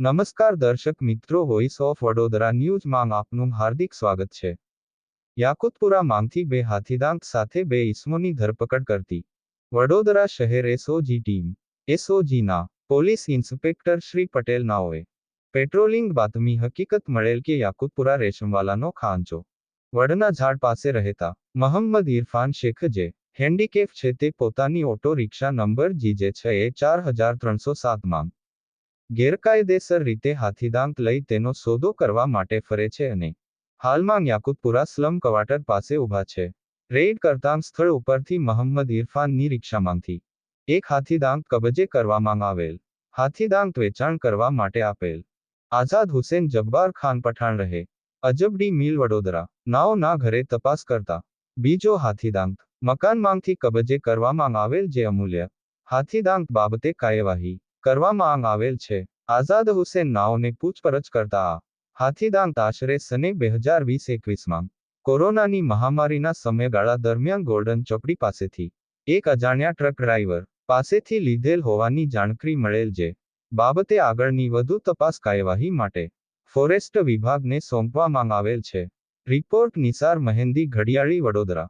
નમસ્કાર દર્શક મિત્રો વોઇસ ઓફ વડોદરા ન્યૂઝમાં આપનું હાર્દિક સ્વાગત છે. યાકુતપુરા માંગથી બે હાથીદાંત સાથે બે ઇસમોની ધરપકડ કરતી વડોદરા શહેર એસઓજી ટીમ, એસઓજીના પોલીસ ઇન્સ્પેક્ટર શ્રી પટેલ નાઓએ પેટ્રોલિંગ બાતમી હકીકત મળેલ કે યાકુતપુરા રેશમવાલાનો ખાંચો વડના ઝાડ પાસે રહેતા મહમ્મદ ઇરફાન શેખ જે હેન્ડીકેપ છે તે પોતાની ઓટો રિક્ષા નંબર જીજે છ એ ચાર હજાર ત્રણસો સાતમાં ગેરકાયદેસર રીતે હાથીદાંત લઈ તેનો સોદો કરવા માટે ફરે છે અને હાલમાં યાકુતપુરા સ્લમ કવાટર પાસે ઊભા છે. રેઇડ કરતાં સ્થળ ઉપરથી મહમ્મદ ઇરફાનની રિક્ષામાંથી એક હાથીદાંત કબજે કરવામાં આવેલ. હાથીદાંત વેચાણ કરવા માટે આપેલ. આઝાદ હુસેન જબ્બાર ખાન પઠાણ રહે. અજબડી મિલ વડોદરા. નાઓ ના ઘરે તપાસ કરતા બીજો હાથીદાંત મકાનમાંથી કબજે કરવામાં આવેલ જે અમૂલ્ય હાથીદાંત બાબતે કાર્યવાહી કરવામાં આવેલ છે. આઝાદ હુસેન નાઓને પૂછપરછ કરતા આ હાથીદાંત આશરે સને બે હજાર વીસ એકવીસમાં કોરોનાની મહામારીના સમયગાળા દરમિયાન ગોલ્ડન ચોકડી પાસેથી એક અજાણ્યા ટ્રક ડ્રાઈવર પાસેથી લીધેલ હોવાની જાણકારી મળેલ જે બાબતે આગળની વધુ તપાસ કાર્યવાહી માટે ફોરેસ્ટ વિભાગને સોંપવામાં આવેલ છે. રિપોર્ટ નિસાર મહેંદી ઘડિયાળી વડોદરા.